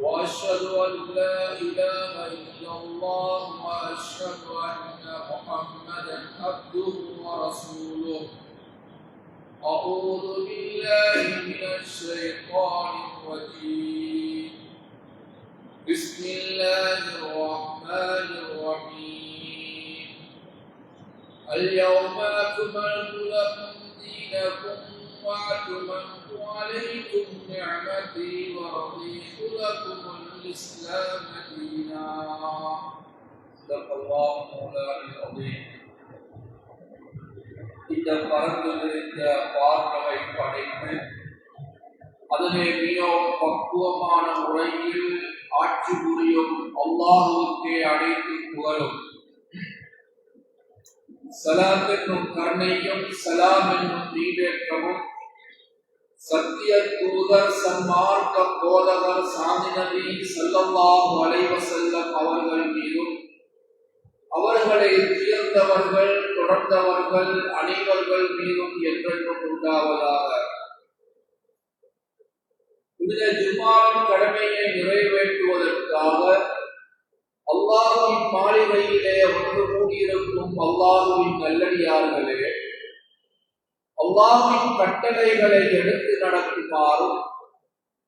وأشهد أن لا إله إلا الله وأشهد أن محمدا عبده ورسوله. أعوذ بالله من الشيطان الرجيم. بسم الله الرحمن الرحيم. اليوم أكملت لكم دينكم واتممت عليكم نعمتي ورضيت لكم الاسلام دينا صدق الله مولانا العظيم இந்த பறந்து விரிந்த பார்வை படைத்து அதிலே மிகவும் பக்குவமான முறையில் ஆட்சி புரியும் அல்லாஹுக்கே அழைத்து புகழும் சலாம் என்னும் கருணையும் சலாம் என்னும் நீடேற்றமும் சத்திய தூதர் சன்மார்க்க போதகர் சாமி நபி ஸல்லல்லாஹு அலைஹி செல்லம் அவர்கள் மீதும் அவர்களை உயர்ந்தவர்கள் தொடர்ந்தவர்கள் அனைவர்கள் மீதும் என்றென்றும் உண்டாவதாக. இந்த ஜும்மாவின் கடமையை நிறைவேற்றுவதற்காக அல்லாஹுவின் மாளிகையிலே ஒன்று கூடியிருக்கும் அல்லாஹுவின் நல்லடியார்களே அல்லாவின் கட்டளைகளை எடுத்து நடக்குமாறும்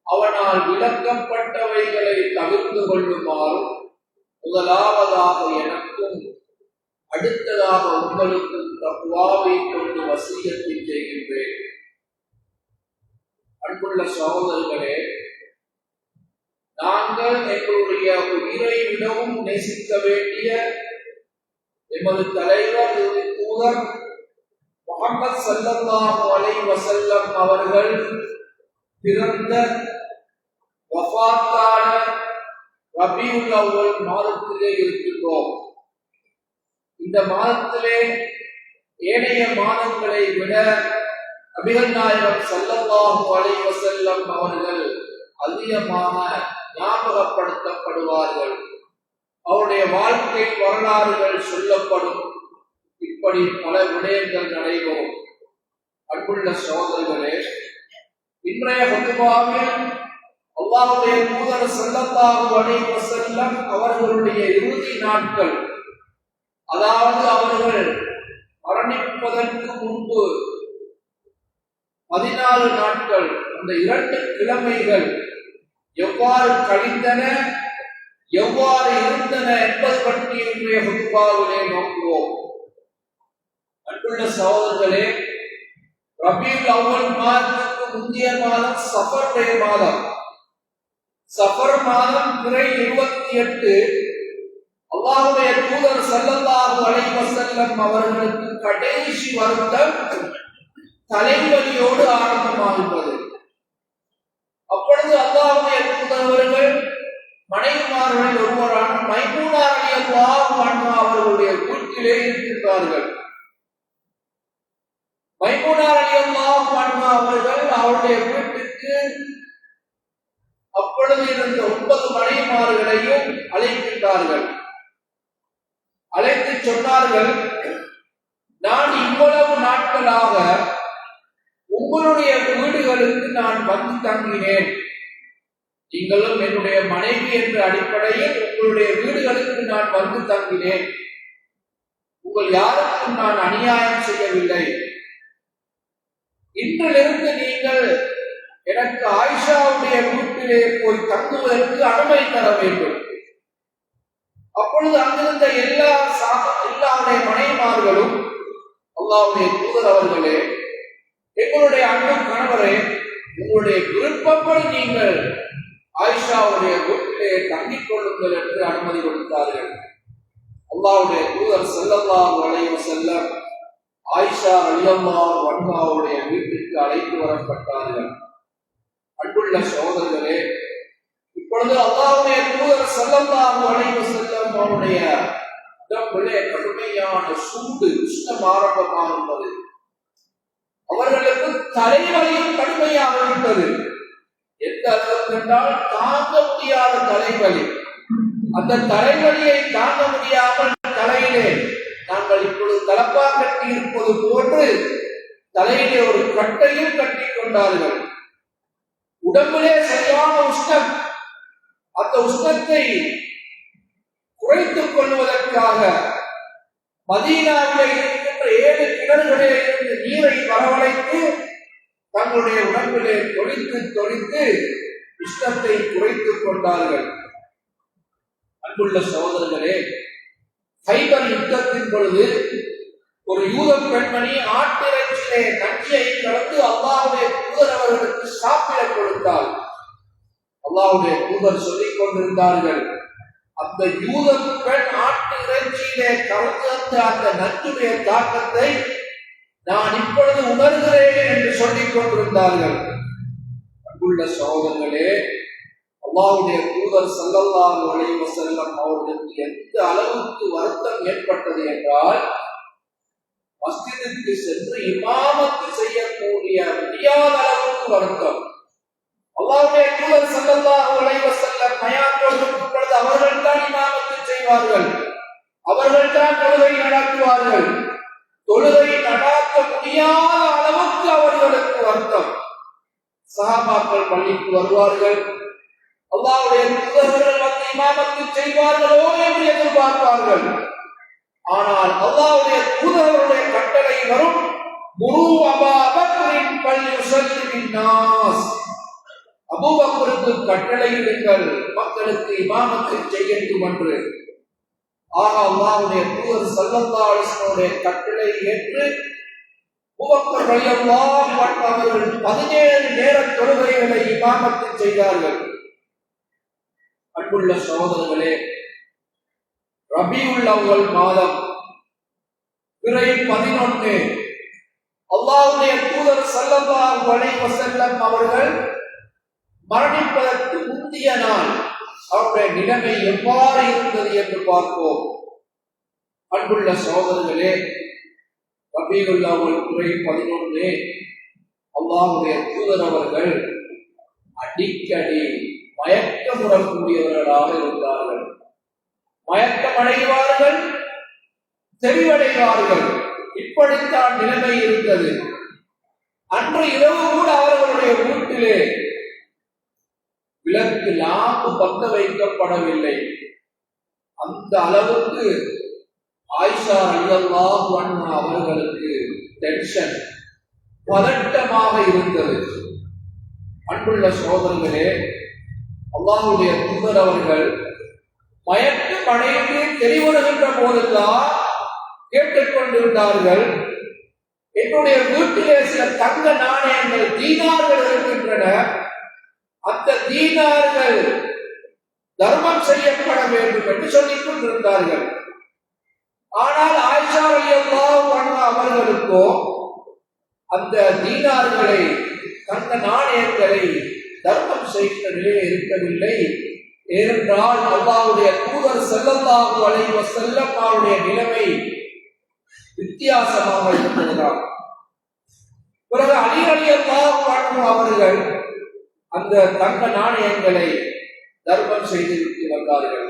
அவனால் விளக்கப்பட்டவைகளை தவிர்த்து கொள்ளுமாறும் முதலாவதாக எனக்கும் அடுத்ததாக உங்களுக்கும் தப்புவாவை கொண்டு வசியத்தை செய்கின்றேன். அன்புள்ள சகோதரர்களே நாங்கள் எங்களுடைய உயிரை விடவும் நேசிக்க வேண்டிய எமது தலைவர் தூதர் முகமது சல்லல்லாஹு அலைஹி வஸல்லம் அவர்கள் பிறந்த வஃபாத்தான ரபியுல் அவ்வல் மாதத்திலே இருக்கின்றோம். இந்த மாதத்திலே ஏனைய மாதங்களை விட நபிகள் நாயகம் சல்லல்லாஹு அலைஹி வஸல்லம் அவர்கள் அதிகமாக ஞாபகப்படுத்தப்படுவார்கள். அவருடைய வாழ்க்கை வரலாறுகள் சொல்லப்படும். இப்படி பல விடயங்கள் நடைபெறும். அன்புள்ள சோதர்களே இன்றைய ஹுதுபாவில் அல்லாஹ்வுடைய தூதர் ஸல்லல்லாஹு அலைஹி செல்லம் அவர்களுடைய இறுதி நாட்கள். அதாவது அவர்கள் மரணிப்பதற்கு முன்பு பதினாலு நாட்கள் அந்த இரண்டு கிழமைகள் எவ்வாறு கழிந்தன எவ்வாறு இருந்தன என்பது பற்றி இன்றைய ஹுதுபாவிலே நோக்குவோம் அன்புள்ள சகோதரர்களே ரபியுல் அவ்வல் மாதத்துக்கு முந்தைய மாதம் சஃபருடைய மாதம். சஃபர் மாதம் பிறை இருபத்தி எட்டு. அல்லாஹுடைய தூதர் சல்லல்லாஹு அலைஹி வஸல்லம் அவர்களுக்கு கடைசி வருடம் தலைவலியோடு ஆரம்பமாகின்றது அப்பொழுது அல்லாஹுடைய தூதரவர்கள் மனைவிமார்கள் ஒருவரான மைமூனார் அலியல்லாஹு அன்ஹா அவர்களுடைய வீட்டிலே இருக்கின்றார்கள். மைமூனார் அலியல்லாஹு அன்ஹா அவர்கள் அவருடைய வீட்டுக்கு அப்பொழுது இருந்த ஒன்பது மனைவிமார்களையும் அழைக்கின்றார்கள். அழைத்து சொன்னார்கள் நான் இவ்வளவு நாட்களாக உங்களுடைய வீடுகளுக்கு நான் வந்து தங்கினேன். நீங்களும் என்னுடைய மனைவி என்ற அடிப்படையில் உங்களுடைய வீடுகளுக்கு நான் வந்து தங்கினேன். உங்கள் யாருக்கும் நான் அநியாயம் செய்யவில்லை. இன்றிலிருந்து நீங்கள் எனக்கு ஆயிஷாவுடைய வீட்டிலே போய் தங்குவதற்கு அனுமதி தர வேண்டும். அப்பொழுது அங்கிருந்த எல்லா எல்லாருடைய மனைவிமார்களும் அல்லாவுடைய தூதர் அவர்களே எங்களுடைய அண்ணன் கணவரே உங்களுடைய விருப்பப்படி நீங்கள் ஆயிஷாவுடைய வீட்டிலே தங்கிக் கொள்ளுங்கள் என்று அனுமதி கொடுத்தார்கள். அல்லாவுடைய தூதர் செல்லல்லா அலைஹி செல்ல ஆயிஷா அலியம்மா வன்மாவுடைய வீட்டிற்கு அழைத்து வரப்பட்டார்கள். அன்புள்ள சோதர்களே இப்பொழுது அல்லாவுடைய தூதர் ஸல்லல்லாஹு அலைஹி செல்லம் அவருடைய உடம்பிலே கடுமையான சூடு உஷ்ணம் ஆரம்பமாகின்றது அவர்களுக்கு தலைவலியும் கடுமையாக இருந்தது. எந்த அளவுக்கு என்றால் தாங்க முடியாத தலைவலி. அந்த தலைவலியை தாங்க முடியாமல் தலையிலே நாங்கள் இப்பொழுது தலப்பா கட்டி இருப்பது போன்று தலையிலே ஒரு கட்டையும் கட்டி கொண்டார்கள். உடம்பிலே சரியான உஷ்ணம். அந்த உஷ்ணத்தை குறைத்துக் கொள்வதற்காக மதீனாவில் இருக்கின்ற ஏழு கிணறுகளில் இருந்து நீரை வரவழைத்து தங்களுடைய உடம்பிலே தொழித்து தொழித்து உஷ்ணத்தை குறைத்துக் கொண்டார்கள். அன்புள்ள சகோதரர்களே ஹைபர் யுத்தத்தின் பொழுது ஒரு யூத பெண்மணி ஆட்டிறைச்சிலே நஞ்சியை கலந்து அல்லாவுடைய தூதர் அவர்களுக்கு சாப்பிட கொடுத்தாள். அல்லாவுடைய தூதர் சொல்லிக் கொண்டிருந்தார்கள் அந்த யூத பெண் ஆட்டு இறைச்சியிலே கலந்து அந்த நஞ்சுடைய தாக்கத்தை நான் இப்பொழுது உணர்கிறேன் என்று சொல்லிக் கொண்டிருந்தார்கள். அங்குள்ள சோதங்களே அல்லாவுடைய தூதர் சல்லல்லாஹு அலைஹி செல்லம் அவர்களுக்கு எந்த அளவுக்கு வருத்தம் ஏற்பட்டது என்றால் மஸ்ஜிதுக்கு சென்று இமாமத்து செய்யக்கூடிய முடியாத அளவுக்கு வருத்தம். அல்லாவுடைய தூதர் சல்லல்லாஹு அலைஹி செல்லம் மயாத்தோடு பொழுது அவர்கள் தான் இமாமத்து செய்வார்கள். அவர்கள் தான் தொழுகை நடத்துவார்கள். தொழுகை நடாத்த முடியாத அளவுக்கு அவர்களுக்கு வருத்தம். சகாபாக்கள் பள்ளிக்கு வருவார்கள். அல்லாவுடைய தூதர்கள் வந்து இமாமத்து செய்வார்களோ என்று எதிர்பார்ப்பார்கள். ஆனால் அல்லாவுடைய தூதர்களுடைய கட்டளை வரும் முரு அபாபக்கரின் பள்ளி உசல்லின் நாஸ். அபூபக்கருக்கு கட்டளையிடுங்கள் மக்களுக்கு இமாமத்தை செய்யட்டும் என்று. ஆக அல்லாவுடைய தூதர் சல்லல்லாஹுடைய கட்டளை ஏற்று அபூபக்கர் ரலியல்லாஹு அன்ஹு அவர்கள் பதினேழு நேர தொழுகைகளை இமாமத்து செய்தார்கள். அன்புள்ள சகோதரர்களே ரபி உள்ளவங்கள் மாதம் பிறை பதினொன்று. அல்லாவுடைய தூதர் சல்லல்லா அலைஹி வஸல்லம் அவர்கள் மரணிப்பதற்கு முந்திய நாள் அவருடைய நிலைமை எவ்வாறு இருந்தது என்று பார்ப்போம். அன்புள்ள சகோதரர்களே ரபியுல் அவ்வல் துறை பதினொன்று. அல்லாவுடைய தூதர் அவர்கள் அடிக்கடி மயக்கமுறக்கூடியவர்களாக இருந்தார்கள். மயக்கம் அடைவார்கள் தெளிவடைவார்கள். இப்படித்தான் நிலைமை இருந்தது. அன்று இரவு கூட அவர்களுடைய வீட்டிலே விளக்கு லாம்பு பத்த வைக்கப்படவில்லை. அந்த அளவுக்கு ஆயிஷா அல்லாஹ் அண்ணா அவர்களுக்கு டென்ஷன் பதட்டமாக இருந்தது. அன்புள்ள சோதரர்களே அல்லாஹுடைய தூதர் அவர்கள் மயக்கு அடைந்து தெளிவுறுகின்ற போதெல்லாம் கேட்டுக்கொண்டிருந்தார்கள் என்னுடைய வீட்டிலே சில தங்க நாணயங்கள் தீனார்கள் இருக்கின்றன. அந்த தீனார்கள் தர்மம் செய்யப்பட வேண்டும் என்று சொல்லிக் கொண்டிருந்தார்கள். ஆனால் ஆயிஷா அல்லாஹ் அவர்களுக்கோ அந்த தீனார்களை தங்க நாணயங்களை தர்மம் செய்கிற நிலையை இருக்கவில்லை. ஏனென்றால் அல்லாவுடைய தூதர் செல்லல்லாஹு அலைஹி வஸல்லம் அவருடைய நிலைமை வித்தியாசமாக இருக்கிறார் பிறகு அலி அவர்கள் அந்த தங்க நாணயங்களை தர்மம் செய்து வந்தார்கள்.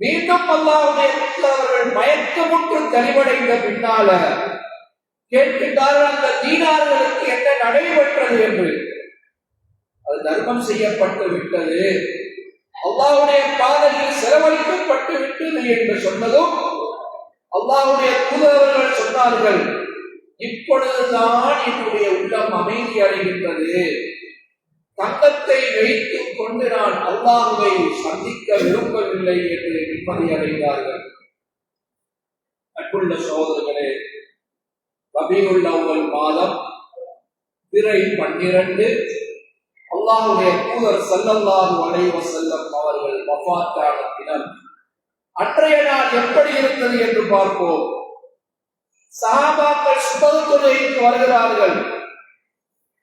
மீண்டும் அல்லாவுடைய அவர்கள் மயக்கமுற்று தெளிவடைந்த பின்னால கேட்கின்றார்கள் அந்த தீனார்களுக்கு என்ன நடைபெற்றது என்று அது தர்மம் செய்யப்பட்டு விட்டது. அல்லாவுடைய பாதையில் செலவழிக்கப்பட்டு விட்டது என்று சொன்னதும் அல்லாவுடைய தூதரவர்கள் சொன்னார்கள் இப்பொழுதுதான் என்னுடைய உள்ளம் அமைதி அடைகின்றது. தங்கத்தை வைத்துக் கொண்டு நான் அல்லாஹுவை சந்திக்க விரும்பவில்லை என்று நிம்மதி அடைந்தார்கள். அன்புள்ள சகோதரர்களே ரபியுல் மாதம் திரை பன்னிரண்டு அல்லாஹுடைய தூதர் செல்லல்லாது அலைஹி செல்லம் அவர்கள் வஃபாத்தான தினம். அன்றைய நாள் எப்படி இருந்தது என்று பார்ப்போம். சகாபாக்கள் சுபது தொழுகைக்கு வருகிறார்கள்.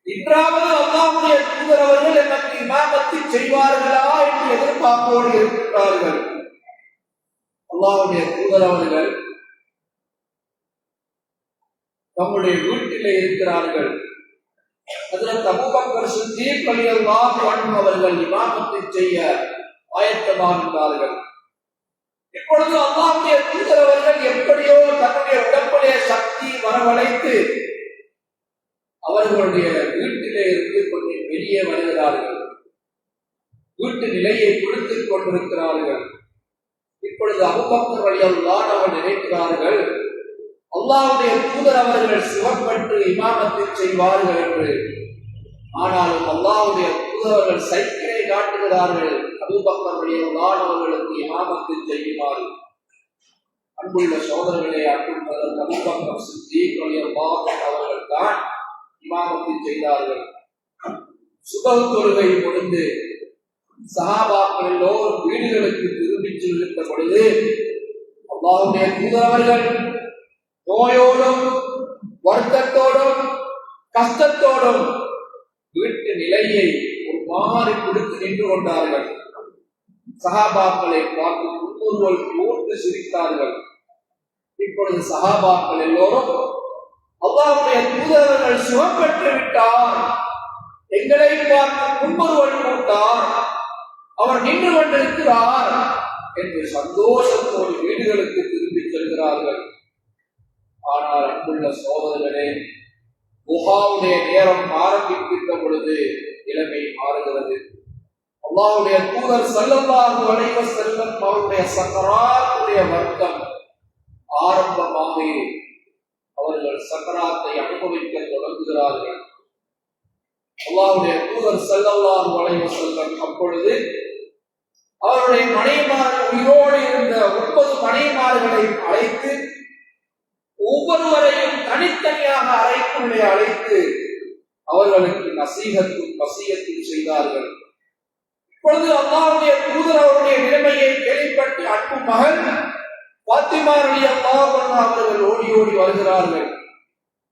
இன்றாவது அல்லாஹுடைய தூதர் அவர்கள் எனக்கு இமாமத்தை செய்வார்களா என்று எதிர்பார்ப்போடு இருக்கிறார்கள் அல்லாஹுடைய தூதர் அவர்கள் நம்முடைய வீட்டிலே இருக்கிறார்கள். அதில் அபூபக்கர் சித்தீக் ரலியல்லாஹு அன்ஹு அவர்கள் இமாமத்தை செய்ய ஆயத்தமாகின்றார்கள் இப்பொழுது அல்லாஹ்வுடைய தூதர் அவர்கள் எப்படியோ தன்னுடைய உடம்புடைய சக்தி வரவழைத்து அவர்களுடைய வீட்டிலே இருந்து கொஞ்சம் வெளியே வருகிறார்கள். வீட்டு நிலையை கொடுத்துக் கொண்டிருக்கிறார்கள். இப்பொழுது அபுபக்கர் வழியெல்லாம் அவர் நினைக்கிறார்கள் அல்லாவுடைய தூதர் அவர்கள் சிவப்பட்டு இமாமத்தை செய்வார்கள் என்று. ஆனாலும் அல்லாவுடைய தூதர்கள் சைக்கிளை காட்டுகிறார்கள். அபுபக்கருடைய வழியெல்லாம் இமாமத்தை செய்யுமாறு. அன்புள்ள சோதரர்களை அன்புள்ள அபுபக்கர் சித்திக் வழியெல்லாம் அவர்கள் தான் இமாமத்தை செய்தார்கள். சுபகு தொழுகை முடிந்து சகாபாக்கள் எல்லோரும் வீடுகளுக்கு திரும்பிச் செல்கின்ற பொழுது அல்லாவுடைய தூதரவர்கள் நோயோடும் வருத்தத்தோடும் கஷ்டத்தோடும் வீட்டு நிலையை ஒரு மாறி கொடுத்து நின்று கொண்டார்கள். சகாபாக்களை பார்த்து புன்முறுவல் போட்டு சிரித்தார்கள். இப்பொழுது சகாபாக்கள் எல்லோரும் அவ்வாவுடைய தூதரவர்கள் சுகம் பெற்று விட்டார். எங்களை பார்த்து புன்முறுவல் போட்டார். அவர் நின்று கொண்டிருக்கிறார். என்று சந்தோஷத்தோடு வீடுகளுக்கு திரும்பிச் செல்கிறார்கள். ஆனால் அங்குள்ள சோதரர்களே குஹாவுடைய நேரம் ஆரம்பிக்கின்ற பொழுது நிலைமை மாறுகிறது. அல்லாவுடைய தூதர் சல்லல்லாஹு அலைஹி செல்லம் அவருடைய சக்கராத்துடைய வர்க்கம் ஆரம்பமாக அவர்கள் சக்கராத்தை அனுபவிக்க தொடங்குகிறார்கள். அல்லாவுடைய தூதர் சல்லல்லாஹு அலைஹி செல்லம் அப்பொழுது அவருடைய மனைமார்கள் உயிரோடு இருந்த ஒன்பது மனைமார்களை அழைத்து ஒவ்வொருவரையும் தனித்தனியாக அறைக்குள்ளே அழைத்து அவர்களுக்கு நசீகத்தும் வசீகத்தும் செய்தார்கள். இப்பொழுது அல்லாவுடைய தூதர் அவருடைய நிலைமையை கேள்விப்பட்டு அன்பு மகன் பாத்திமாருடைய அல்லாஹ் அவர்கள் ஓடி ஓடி வருகிறார்கள்.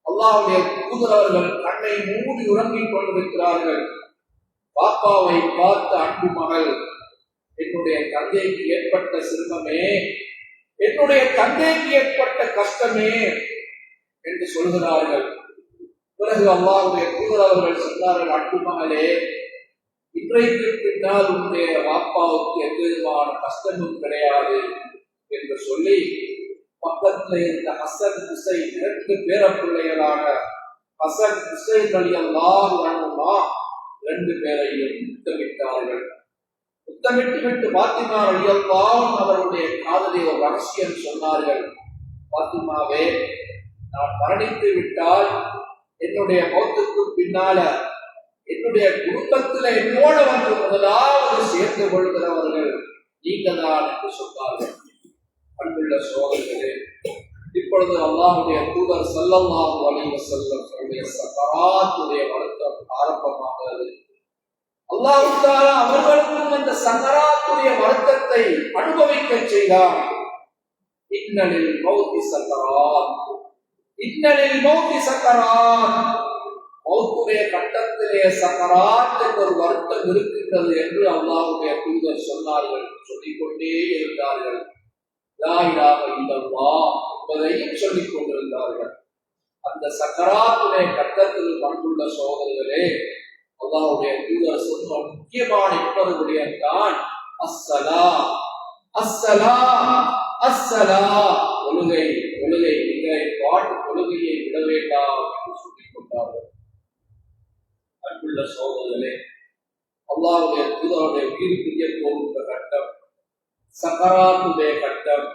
அல்லாவுடைய தூதர் அவர்கள் கண்ணை மூடி உறங்கிக் கொண்டிருக்கிறார்கள். பாப்பாவை பார்த்த அன்பு மகள் என்னுடைய தந்தைக்கு ஏற்பட்ட சிரமமே என்னுடைய தந்தைக்கு ஏற்பட்ட கஷ்டமே என்று சொல்கிறார்கள். பிறகு அல்லாஹுடைய தூதர் அவர்கள் சொன்னார்கள் அன்பு மகளே இன்றைக்கு பின்னால் உன்னுடைய வாப்பாவுக்கு எந்த விதமான கஷ்டமும் கிடையாது என்று சொல்லி பக்கத்தில் இருந்த ஹசன் ஹுசை இரண்டு பிள்ளைகளாக ஹசன் திசை அலி அல்லாஹ் ரெண்டு பேரையும் திட்டமிட்டார்கள் முத்தமிட்டு விட்டு பாத்திமா அழியல்லாம் அவருடைய காதலை ஒரு ரகசியம் சொன்னார்கள். பாத்திமாவே நான் மரணித்து விட்டால் என்னுடைய மௌத்துக்கு பின்னால என்னுடைய குடும்பத்துல என்னோட வந்து முதலாவது சேர்ந்து கொள்கிறவர்கள் நீங்கள் தான் என்று சொன்னார்கள். அன்புள்ள சோதர்களே இப்பொழுது அல்லாஹுடைய தூதர் சல்லல்லாஹு அலைஹி வஸல்லம் அவருடைய சக்கராத்துடைய வருத்தம் ஆரம்பமாகிறது. அல்லாஹு அவர்களுக்கும் அந்த சக்கராத்துடைய வருத்தத்தை அனுபவிக்க செய்தார். இன்னலில் மௌத்தி சக்கராத் இன்னலில் மௌத்தி சக்கராத் மௌத்துடைய கட்டத்திலே சக்கராத் என்ற ஒரு வருத்தம் இருக்கின்றது என்று அல்லாஹுடைய தூதர் சொன்னார்கள் சொல்லிக்கொண்டே இருந்தார்கள். லா இலாஹ என்பதையும் சொல்லிக் கொண்டிருந்தார்கள் அந்த சக்கராத்துடைய கட்டத்தில் வந்துள்ள சோதனைகளே அல்லாஹுடைய தூதர் சொன்ன முக்கியமான இன்னொரு தான் அஸ்ஸலா அஸ்ஸலா அஸ்ஸலா ஒழுகை ஒழுகை நீங்கள் பாட்டு ஒழுகையை விட வேண்டாம் என்று சொல்லிக் கொண்டார்கள். அன்புள்ள சோதர்களே அல்லாவுடைய தூதருடைய உயிர் பிரிய போகின்ற கட்டம் சக்கராத்துடைய கட்டம்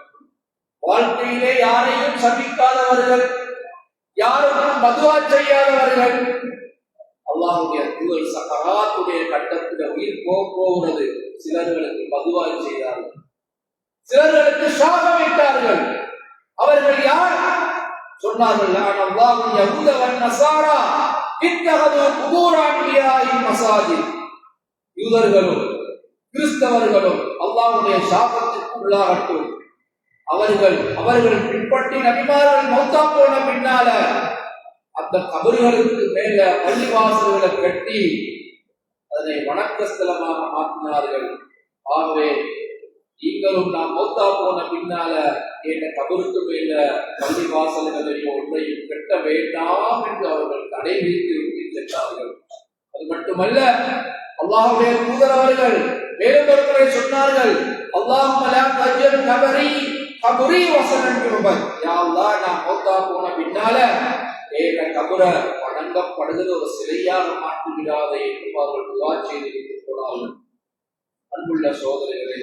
வாழ்க்கையிலே யாரையும் சபிக்காதவர்கள் யாருக்கும் பதுவா செய்யாதவர்கள் அல்லாஹுடைய தூதர் சக்கராத்துடைய கட்டத்தில் உயிர் போக போகிறது. சிலர்களுக்கு பகுவாய் செய்தார்கள். சிலர்களுக்கு சாகமிட்டார்கள் அவர்கள் யார்? சொன்னார்கள் நான் அல்லாஹு நசாரா இத்தகது குபூரான்பியாயின் மசாஜி யூதர்களும் கிறிஸ்தவர்களும் அல்லாஹ்வுடைய சாபத்திற்கு உள்ளாகட்டும். அவர்கள் அவர்கள் பின்பற்றி நபிமார்கள் மௌத்தா போன பின்னால அந்த கபறுகளுக்கு மேல பள்ளிவாசல்களை கட்டி அதனை வணக்கஸ்தலமாக மாற்றினார்கள். ஆகவே நீங்களும் நான் மௌத்தா போன பின்னால என் கபருக்கு மேல பள்ளி வாசல்களையோ ஒன்றையும் கட்ட வேண்டாம் என்று அவர்கள் தடை வைத்து சென்றார்கள். அது மட்டுமல்ல அல்லாஹுடைய தூதர் அவர்கள் மேலும் ஒரு முறை சொன்னார்கள் அல்லாஹ் கபரி கபரி வசனம் ரூபன் யா அல்லாஹ் நான் மௌத்தா போன பின்னால ஏக கபர வணங்கப்படுகிற ஒரு சிலையாக மாற்றுகிறாதே என்று அவர்கள் துவா செய்து வைத்துக் கொள்ளார்கள் அன்புள்ள சோதனைகளே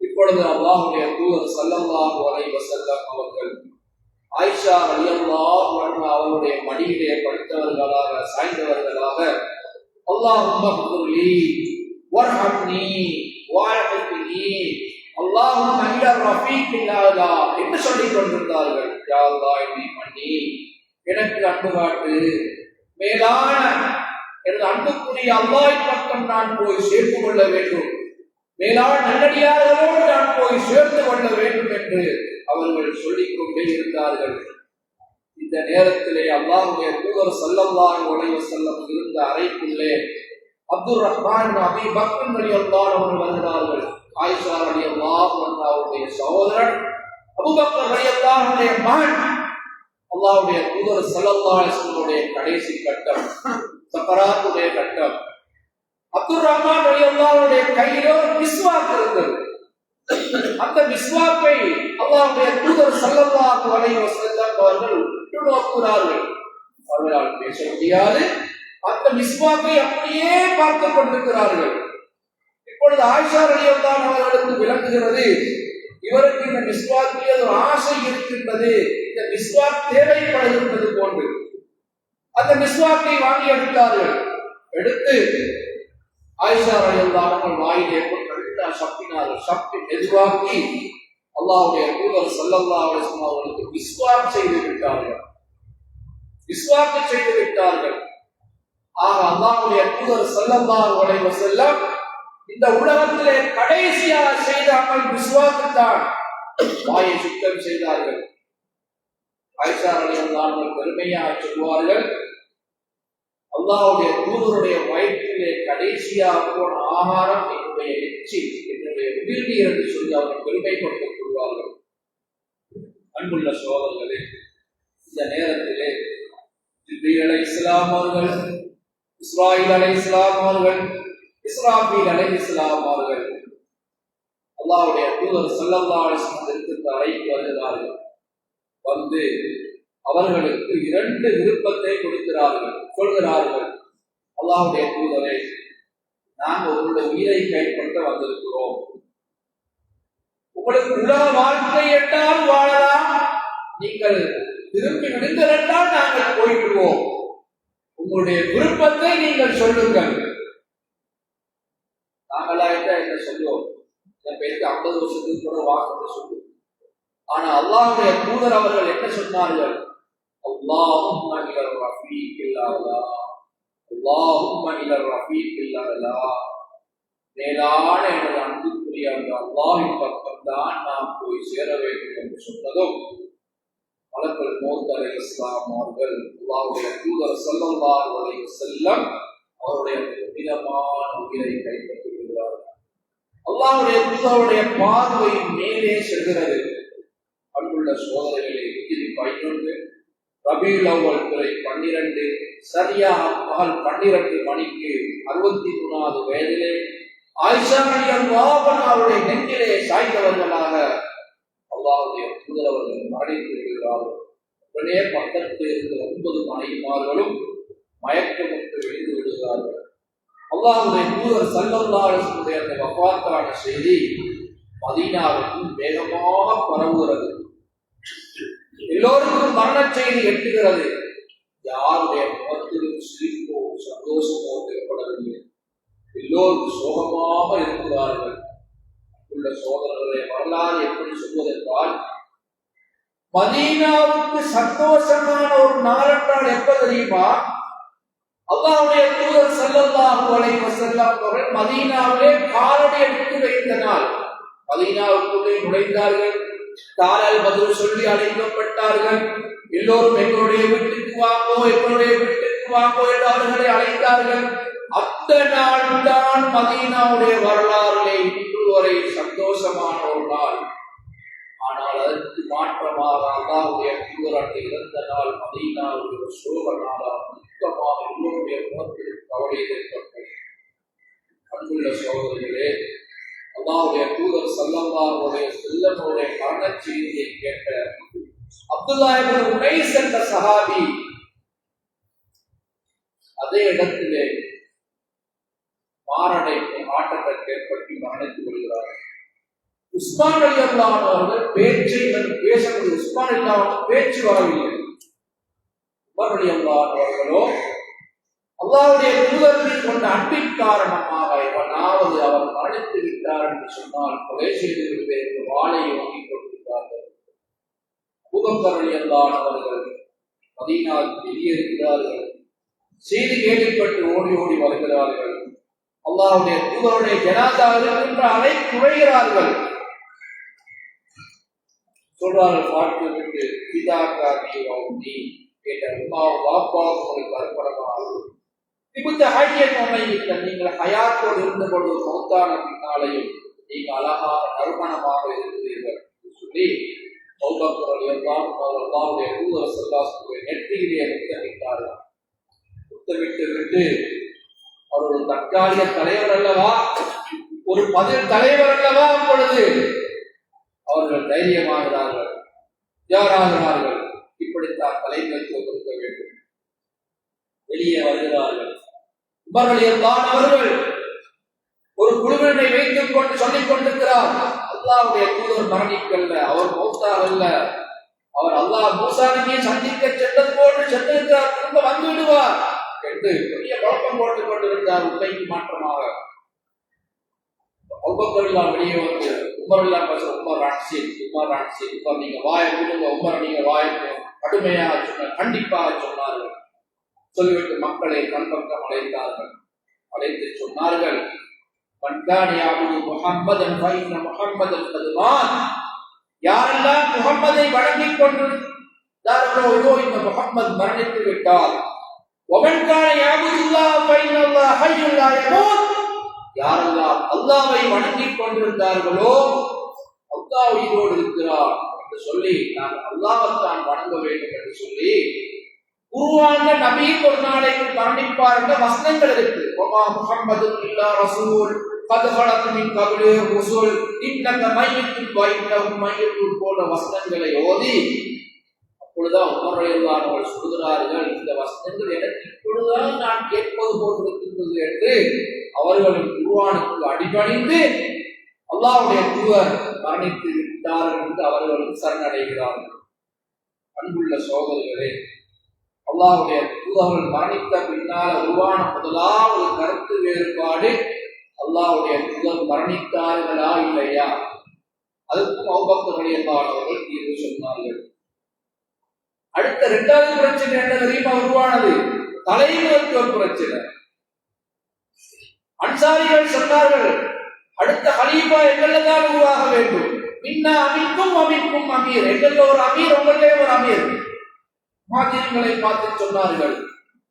இப்பொழுது அல்லாஹுடைய தூதர் சல்லல்லாஹு அலைஹி வஸல்லம் அவர்கள் ஆயிஷா ரலியல்லாஹு அவருடைய மடியிலே படுத்தவர்களாக சாய்ந்தவர்களாக அல்லாஹுலி வர்ஹப்னி வர்ஹம்னி அல்லாஹும் அல்லாஹும்ம இலா ரஃபீக்கில் என்று சொல்லிக் கொண்டிருந்தார்கள். யாருதா அல்லாஹ் என்னை மன்னி எனக்கு அன்பு காட்டு. மேலான எனது அன்புக்குரிய அல்லாஹ் பக்கம் நான் போய் சேர்த்து கொள்ள வேண்டும். மேலான நல்லடியார்களோடு நான் போய் சேர்த்து கொள்ள வேண்டும் என்று அவர்கள் சொல்லிக் கொண்டே இருந்தார்கள். இந்த நேரத்திலே அல்லாஹுடைய தூதர் சல்லல்லாஹு அலைஹி செல்லம் இருந்த அறைக்குள்ளே அப்துல் ரஹ்மான் அபி பக்ரன் ரலியல்லாஹு அவர்கள் வருகிறார்கள் ஆயிஷா ரலியல்லாஹு அன்ஹா அவருடைய சகோதரன் அபூபக்கர் ரலியல்லாஹு அவருடைய மகன் அல்லாவுடைய தூதர் ஸல்லல்லாஹு கடைசி கட்டம் சக்கராத்துடைய கட்டம். அப்துல் ரஹ்மான் ரலியல்லாஹுடைய கையில ஒரு மிஸ்வாக் இருந்தது. அந்த மிஸ்வாக்கை அல்லாவுடைய தூதர் ஸல்லல்லாஹு அலைஹி வஸல்லம் அவர்கள் உற்று நோக்குகிறார்கள் அவர்களால் பேச முடியாது. அந்த மிஸ்வாக்கை அப்படியே பார்த்து கொண்டிருக்கிறார்கள். இப்பொழுது ஆயிஷா ரலியல்லாஹு அவர்களுக்கு விளங்குகிறது இவருக்கு இந்த மிஸ்வாக்கில் ஒரு ஆசை இருக்கின்றது. இந்த மிஸ்வாக் தேவைப்படுகின்றது போன்று. அந்த மிஸ்வாக்கை வாங்கி எடுத்தார்கள். எடுத்து ஆயிஷா ரலியல்லாஹு அவர்கள் வாயிலே கொண்டு சப்பினார் சப்பி மெதுவாக்கி அல்லாவுடைய தூதர் சல்லல்லா அலிஸ்லாம் அவர்களுக்கு விஸ்வாக் செய்து விட்டார்கள். விஸ்வாக்கு செய்து விட்டார்கள். ஆக அல்லாவுடைய தூதர் சல்லல்லா அலைஹி செல்லம் இந்த உலகத்திலே கடைசியாக செய்த அமல் விசுவாசத்தான். வாயை சுத்தம் செய்தார்கள். வயசானவர்கள் பெருமையாக சொல்வார்கள் அல்லாவுடைய தூதருடைய வயிற்றிலே கடைசியாக போன ஆகாரம் என்னுடைய எச்சி என்னுடைய உயிர்நீர் என்று சொல்லி அவர்கள் பெருமைப்படுத்திக் கொள்வார்கள். அன்புள்ள சோதர்களே இந்த நேரத்திலே ஜிப்ரீல் அலை இஸ்லாம் அவர்கள் இஸ்ராயில் அலை இஸ்லாம் அவர்கள் இஸ்ராபீல் அலை இஸ்லாம் அவர்கள் அல்லாவுடைய தூதர் செல்லல்லா அலைஹி இருக்கின்ற வருகிறார்கள். வந்து அவர்களுக்கு இரண்டு விருப்பத்தை கொடுக்கிறார்கள் சொல்கிறார்கள். அல்லாவுடைய தூதரை நாங்கள் உங்களுடைய உயிரை கைப்பற்ற வந்திருக்கிறோம். உங்களுக்கு உலக வாழ்க்கை எட்டால் வாழலாம். நீங்கள் திரும்பி விடுங்கள் நாங்கள் போய்விடுவோம். உங்களுடைய விருப்பத்தை நீங்கள் சொல்லுங்கள் நாங்களா எடுத்துக்கோ என் பெண்ணுக்கு ஐம்பது வருஷத்துக்கு கூட வாக்கு சொல்லு ஆனா அல்லாவுடைய தூதர் அவர்கள் என்ன சொன்னார்கள் அல்லாஹும் இலர் ரஃபீக் இல்லாதலா அல்லாஹும் இலர் ரஃபீக் இல்லாதலா மேலான எனது அன்புக்குரிய அந்த அல்லாவின் பக்கம் தான் நாம் போய் சேர வேண்டும் என்று சொன்னதும் மலக்கள் மோத்தலை இஸ்லாம் அவர்கள் அல்லாவுடைய தூதர் செல்லம் அவருடைய புனிதமான உயிரை கைப்பற்றி அல்லாவுடைய தூதருடைய பார்வை மேலே செல்கிறது. அன்புள்ள சோதனைகளை இது பதினொன்று ரபியுல் அவள் துறை பன்னிரண்டு சரியாக பகல் பன்னிரண்டு மணிக்கு அறுபத்தி மூணாவது வயதிலே ஆயிஷா அவருடைய நெஞ்சிலே சாய்ந்தவர்களாக அல்லாவுடைய தூதரவர்கள் மரணித்திருக்கிறார்கள் உடனே பக்கத்தில் இருந்த ஒன்பது மனைவிமார்களும் மயக்கப்பட்டு விழுந்து விடுகிறார்கள். அல்லாஹுடைய தூதர் சல்லல்லாஹுடைய அந்த வபாத்தான செய்தி மதீனாவுக்கும் வேகமாக பரவுகிறது. எல்லோருக்கும் மரண செய்தி எட்டுகிறது. யாருடைய முகத்திலும் சிரிப்போ சந்தோஷமோ ஏற்படவில்லை எல்லோரும் சோகமாக இருக்கிறார்கள் உள்ள சோதனர்களை வரலாறு எப்படி சொல்வதென்றால் மதீனாவுக்கு சந்தோஷமான ஒரு நாள் என்றால் எப்ப தெரியுமா? அல்லாவுடைய தூதர் செல்லல்லாஹு அலைஹி வஸல்லம் அவர்கள் மதீனாவிலே காலடி எடுத்து வைத்த நாள் மதீனாவுக்குள்ளே நுழைந்தார்கள். தாரால் பதில் சொல்லி அழைக்கப்பட்டார்கள். எல்லோரும் எங்களுடைய வீட்டுக்கு வாங்கோ எங்களுடைய வீட்டுக்கு வாங்கோ என்று அவர்களை அழைத்தார்கள். அந்த நாள் தான் மதீனாவுடைய வரலாறுலே இன்று வரை சந்தோஷமான ஒரு நாள். ஆனால் அதற்கு மாற்றமாக அல்லாவுடைய தூதரத்தை இறந்த நாள் மதீனாவுடைய சோக நாளாக துக்கமாக இன்னொருடைய முகத்தில் கவலையை ஏற்பட்டது அன்புள்ள சோதரிகளே அல்லாவுடைய தூதர் சல்லல்லாவுடைய செல்லனுடைய மரண செய்தியை கேட்ட அப்துல்லா இப்னு உனைஸ் என்ற சஹாபி அதே இடத்திலே மாரடைப்பு ஆட்டத்தை ஏற்பட்டு மரணித்துக் கொள்கிறார் உஸ்மான் அல்லாமல் அவர்கள் பேச்சை பேசக்கூடிய உஸ்மான் இல்லாமல் பேச்சு வரவில்லை. அவர்களோ அல்லாவுடைய தூதர்கள் கொண்ட அன்பின் காரணமாக எவனாவது அவர் மறைத்து விட்டார் என்று சொன்னால் கொலை செய்து விடுவேன் என்று வாழையை வாங்கிக் கொண்டிருக்கிறார்கள். பூகம்பரளி அவர்கள் மதீனால் வெளியேறுகிறார்கள் செய்தி கேள்விப்பட்டு ஓடி ஓடி வருகிறார்கள். அல்லாவுடைய தூதருடைய ஜனாதா என்று அறை குறைகிறார்கள் சொல்றார்கள் பார்த்து விட்டு பிதா காதி நீ கேட்ட அம்மா பாப்பா உங்களுக்கு அர்ப்பணமாக திபுத்த ஹாக்கியன் நீங்கள் ஹயாத்தோடு இருந்தபோது பொழுது மௌத்தான பின்னாலையும் நீங்கள் அழகான நறுமணமாக இருக்கிறீர்கள். என்று சொல்லி சௌதத்துறை எல்லாம் அல்லாவுடைய தூதர் செல்லாசுடைய நெற்றியிலே முத்தமிட்டார்கள் முத்தமிட்டு விட்டு அவர் ஒரு தற்காலிக தலைவர் அல்லவா? ஒரு பதில் தலைவர் அல்லவா? அப்பொழுது அவர்கள் தைரியமாகிறார்கள் தயாராகிறார்கள் இப்படித்தான் தலைமைத்துவம் கொடுக்க வேண்டும். வெளியே வருகிறார்கள். உமரலியல்தான் அவர்கள் ஒரு குழுவினை வைத்துக் கொண்டு சொல்லிக் கொண்டிருக்கிறார். அல்லாவுடைய தூதர் மரணிக்கல்ல அவர் மௌத்தார் அல்ல. அவர் அல்லாஹ் மூசானியை சந்திக்க சென்றது போன்று சென்றிருக்கிறார். திரும்ப வந்து விடுவார் என்று பெரிய குழப்பம் போட்டுக் கொண்டிருந்தார். உண்மைக்கு மாற்றமாக. ஒவ்வொருத்தரெல்லாம் வெளியே வந்து உமர் எல்லாம் பேச உமர் ராட்சி உமர் ராட்சி. உமர் நீங்க வாய விடுங்க உமர் நீங்க வாய கடுமையாக சொன்னார். கண்டிப்பாக சொன்னார்கள். சொல்லிவிட்டு மக்களை கண்பக்கம் அழைத்தார்கள். அழைத்து சொன்னார்கள். பண்டானியாவது முகம்மதன் பைன முகம்மதன் பதுமான். யாரெல்லாம் முகம்மதை வழங்கிக் கொண்டிருந்தார்களோ இந்த முகம்மது மரணித்து விட்டார். யாரெல்லாம் அல்லாவை வணங்கிக் கொண்டிருந்தார்களோ அல்லாஹ் உயிரோடு இருக்கிறார் என்று சொல்லி நான் அல்லாஹ்தான் வணங்க வேண்டும் என்று சொல்லி உருவான நபியும் ஒரு நாளைக்கு மரணிப்பார் என்ற வசனங்கள் இருக்கு. ஒமா முகம்மது இல்லா ரசூல் கதகலத்து மின் கபிலே ரசூல் இன்னந்த மையத்தில் வைத்தவும் மையத்தில் போன்ற வசனங்களை ஓதி அப்பொழுதுதான் உமரையில்லானவர்கள் சொல்கிறார்கள் இந்த வசனங்கள் எனக்கு இப்பொழுதுதான் நான் கேட்பது போல் இருக்கின்றது என்று அவர்களின் குருவானுக்கு அடிபணிந்து அல்லாவுடைய தூவர் மரணித்து விட்டார்கள் என்று அவர்களும் சரணடைகிறார்கள். அன்புள்ள சோதரிகளே அல்லாவுடைய தூதர்கள் மரணித்த பின்னால் உருவான முதலாவது கருத்து வேறுபாடு அல்லாவுடைய தூதர் மரணித்தார்களா இல்லையா? அதுக்கும் அவ்வப்பங்களை அவர்கள் தீர்வு சொன்னார்கள். அடுத்த இரண்டாவது பிரச்சனை என்ன தெரியுமா? உருவானது தலைமைத்துவ பிரச்சனை. அன்சாரிகள் சொன்னார்கள் அடுத்த ஹலீஃபா எங்கள்ல தான் உருவாக வேண்டும். மின்ன அமிக்கும் அமிக்கும் அமீர். எங்கள்ல ஒரு அமீர் உங்களே ஒரு அமீர். மாதிரிகளை பார்த்து சொன்னார்கள்.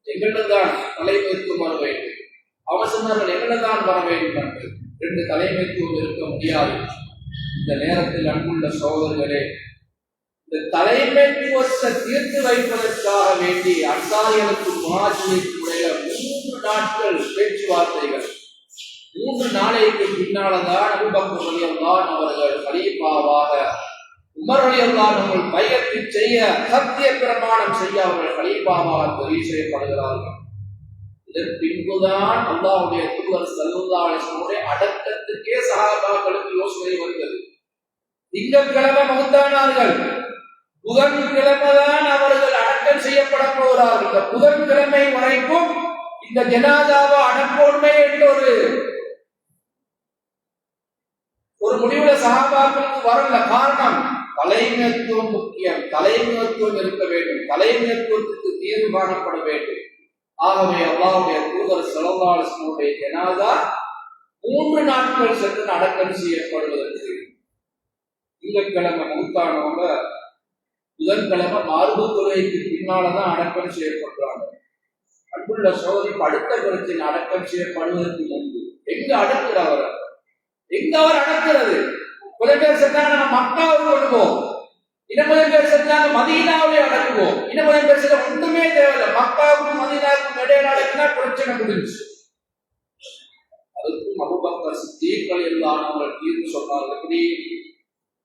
எங்கள்ல தான் தலைமைத்துவம் வர வேண்டும். அவர் சொன்னார்கள் எங்கள்ல தான் வர வேண்டும் என்று. ரெண்டு தலைமைத்துவம் இருக்க முடியாது. இந்த நேரத்தில் அன்புள்ள சோதர்களே இந்த தலைமைத்துவத்தை தீர்த்து வைப்பதற்காக வேண்டி அன்சாரிகளுக்கு முகாஜிகளுடைய மூன்று நாட்கள் பேச்சுவார்த்தைகள். மூன்று நாளைக்கு பின்னால்தான் அபுபக்கர் அல்லான் அவர்கள் கலீஃபாவாக உமர் ரலியல்லாஹு அவர்கள் பயத்தை செய்ய சத்திய பிரமாணம் செய்ய அவர்கள் கலீஃபாவாக தெரிவு செய்யப்படுகிறார்கள். இதன் பின்புதான் அல்லாவுடைய தூதர் ஸல்லல்லாஹு அடக்கத்துக்கே சகாபாக்களுக்கு யோசனை வருகிறது. திங்கட்கிழமை மகுத்தானார்கள். புதன்கிழமைதான் அவர்கள் அடக்கம் செய்யப்பட போகிறார்கள். புதன்கிழமை வரைக்கும் இந்த ஜனாதாவை அடக்கோன்மை என்ற ஒரு ஒரு முடிவுல சகாபாக்களுக்கு வரல காரணம் தலைமைத்துவம் முக்கியம். தலைமைத்துவம் இருக்க வேண்டும். தலைமைத்துவத்துக்கு தீர்வு காணப்பட வேண்டும். ஆகவே அல்லாவுடைய தூதர் செலவாளர்களுடைய ஜனாதா மூன்று நாட்கள் சென்று அடக்கம் செய்யப்படுவதற்கு திங்கட்கிழமை மௌத்தானவங்க புதன்கிழமை மார்புத்துறைக்கு பின்னாலதான் அடக்கம் செய்யப்படுறாங்க. அன்புள்ள சோதனைக்கு அடுத்த பிரச்சனை அடக்கம் செய்யப்படுவதற்கு முன்பு எங்க அடக்குறவர் எங்க அவர் அடக்கிறது? கொஞ்ச பேர் செஞ்சாங்க நம்ம மக்காவுக்கு கொண்டு போவோம் பேர் செஞ்சாங்க மதீனாவிலே அடக்குவோம். இன்னும் பேர் செஞ்சா ஒன்றுமே தேவையில்லை. மக்காவுக்கும் மதீனாவுக்கும் இடையே அடக்குனா பிரச்சனை முடிஞ்சு அதுக்கும் அபுபக்கர் சித்தீக்கள் எல்லாம் அவர்கள் தீர்ப்பு சொன்னார்கள். இப்படி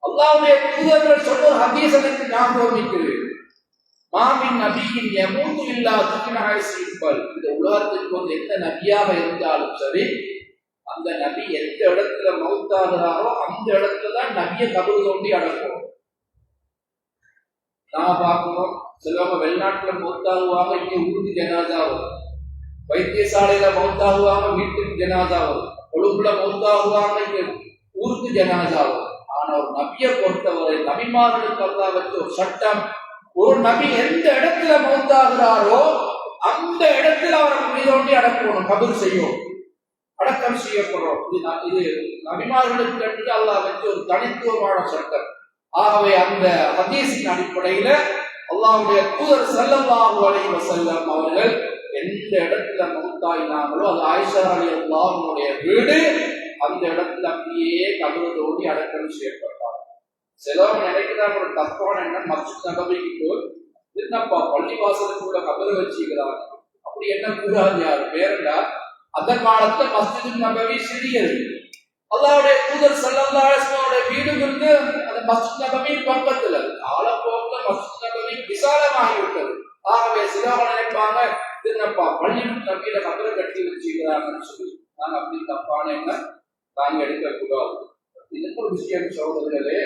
அல்லாவுடைய தூதர்கள் சொன்ன ஒரு ஹதீஸ் எனக்கு ஞாபகம் மாமின் நபியின் எமூது இல்லா துக்கினாக இருப்பார் இந்த உலகத்துக்கு வந்து எந்த நபியாக இருந்தாலும் சரி அந்த நபி எந்த இடத்துல மௌத்தாகிறாரோ அந்த இடத்துல தான் நபிய கபல் தோண்டி அடக்கும் நான் பார்க்கணும் சிலவங்க வெளிநாட்டுல மௌத்தாகுவாங்க இங்கே ஊருக்கு ஜனாதா வரும். வைத்தியசாலையில மௌத்தாகுவாங்க வீட்டுக்கு ஜனாதா வரும். கொழும்புல மௌத்தாகுவாங்க இங்கே ஊருக்கு ஜனாதா வரும். ஆனா ஒரு நபியை பொறுத்தவரை நபிமார்களுக்கு அல்லா வச்ச ஒரு சட்டம் ஒரு நபி எந்த இடத்துல மௌத்தாகிறாரோ அந்த இடத்துல அவரை புனிதோண்டி அடக்கணும் கபர் செய்யும் அடக்கம் செய்யப்படுறோம். இது இது நபிமார்களுக்கு என்று அல்லாஹ் வச்சு ஒரு தனித்துவமான சட்டம் ஆகவே அந்த ஹதீஸின் அடிப்படையில அல்லாவுடைய தூதர் ஸல்லல்லாஹு அலைஹி செல்லம் அவர்கள் எந்த இடத்துல மௌத்தாயினாங்களோ அது ஆயிஷா அலி அல்லாஹ்வுடைய வீடு அந்த இடத்துல அப்படியே கபரத்தோடி அடக்கம் செய்யப்பட்டார். சிலவங்க நினைக்கிறாங்க ஒரு தப்பான எண்ணம் மஸ்ஜித் நபவிக்கு போய் என்னப்பா பள்ளிவாசலுக்குள்ள கபரு வச்சுக்கிறாங்க? அப்படி என்ன கூடாது யார்? பேரண்டா அந்த காலத்துல மஸ்ஜிது நபவி சிறியது. அல்லாவுடைய தூதர் சல்லல்லாஹு வீடு இருந்து அந்த மஸ்ஜித் நபவி பக்கத்துல காலப்போக்கில் மஸ்ஜித் நபவி விசாலமாகிவிட்டது ஆகவே சிலாவை நினைப்பாங்க திருநப்பா பள்ளியும் நம்பியில நபியில கட்டி வச்சுக்கிறாங்கன்னு சொல்லி. நாங்க அப்படி தப்பான எண்ணம் தாங்க எடுக்கக்கூடாது. இன்னும் ஒரு விஷயம் சகோதரர்களே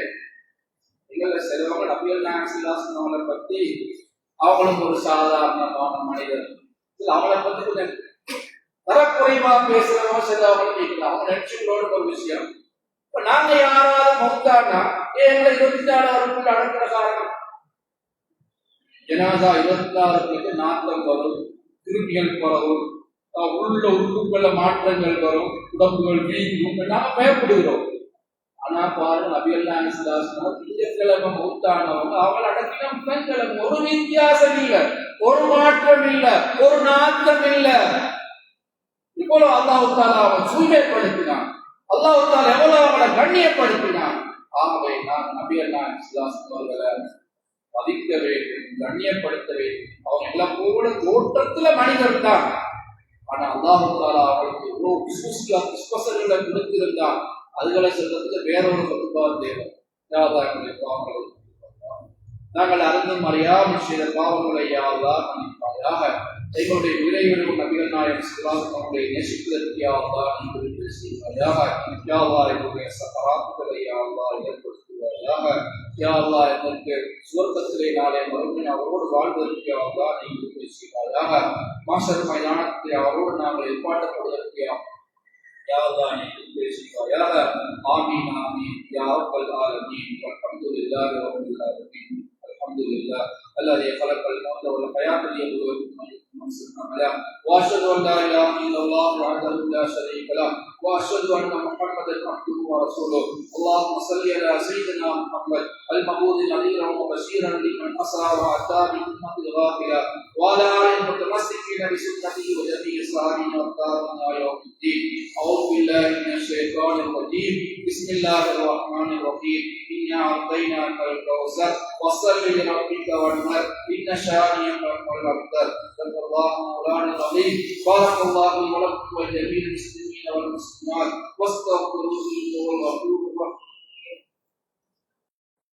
எங்களை செல்வங்க நபிகள் நாயகம் சில்லாசன் பத்தி அவங்களும் ஒரு சாதாரணமான மனிதர். இல்ல அவங்கள பத்தி கொஞ்சம் தரக்குறைவா பேசுறவங்க சிலவங்க கேட்கலாம் அவங்க நினைச்சுகளோட ஒரு விஷயம். இப்ப நாங்க யாராவது மௌத்தானா? ஏன் எங்களை இருபத்தி நாலாவதுக்குள்ள அடக்கிற காரணம்? ஜனாதா இருபத்தி ஆறுக்கு நாட்டம் வரும் திருப்பிகள் பரவும் உள்ள உறுப்புகள மாற்றங்கள் வரும் உடம்புகள் வீங்கும் நாம பயப்படுகிறோம். ஆனா பாரு நபியல்லாம் திங்கட்கிழமை மூத்தானவங்க அவள் அடக்கின புதன்கிழமை. ஒரு வித்தியாசம் இல்லை ஒரு மாற்றம் இல்லை ஒரு நாட்டம் இல்லை. இவ்வளவு அல்லாஹு தாலா அவன் தூய்மைப்படுத்தினான். அல்லாஹு தாலா எவ்வளவு அவனை கண்ணியப்படுத்தினான். ஆகவே நான் நபியல்லாம் அவர்களை மதிக்க வேண்டும் கண்ணியப்படுத்த வேண்டும் அவன் எல்லாம் கூட தோட்டத்துல மனிதர் தான் ஆனா அல்லாஹு தாலா அவர்களுக்கு இவ்வளவு விசுவசியா விசுவசங்களை கொடுத்திருந்தான். அதுகளை சொல்றதுக்கு வேறொரு பகுப்பார் தேவை. யாதாக்களை பாவங்களை நாங்கள் அறிந்தும் அறியாமல் செய்த பாவங்களை யாவதா மன்னிப்பாயாக? எங்களுடைய இறைவனும் நபிகள் நாயகம் செல்லாது தன்னுடைய நேசிப்பதற்கியாவா என்று பேசுகிறாயாக யாவா எங்களுடைய சகராத்துக்களை யாவா ஏற்படுத்துவாயாக யாவா எங்களுக்கு சுவர்க்கத்திலே நாளை மறுபடியும் அவரோடு வாழ்வதற்கு யாவா நீங்கள் பேசுகிறாயாக மாஸ்டர் மைதானத்தை அவரோடு நாங்கள் எப்பாட்டப்படுவதற்கு யாவா நீங்கள் பேசுகிறாயாக ஆமீன் ஆமீன் யாவல் ஆலமீன் அல்ஹம்துலில்லாஹி ரப்பில் ஆலமீன் அல்ஹம்துலில்லாஹ் الذي خلق الموت والحياة ليبلوكم أيكم أحسن عملا. وأشهد أن لا إله إلا الله وحده لا شريك له. وأشهد أن محمدا عبده ورسوله. اللهم صل على سيدنا محمد المبعوث نذيرا وبشيرا لمن أسرى وأتى بالأمة الغافلة. وعلى آله المتمسكين بسنته وجميع الصالحين والتابعين يوم الدين. أعوذ بالله من الشيطان الرجيم. بسم الله الرحمن الرحيم. إنا أعطيناك الكوثر. وصل لربك وانهر إن شانئك هو الأبتر صدق الله مولانا العظيم. بارك الله لي ولكم ولجميع المسلمين والمسلمات. واستغفروه إنه هو الغفور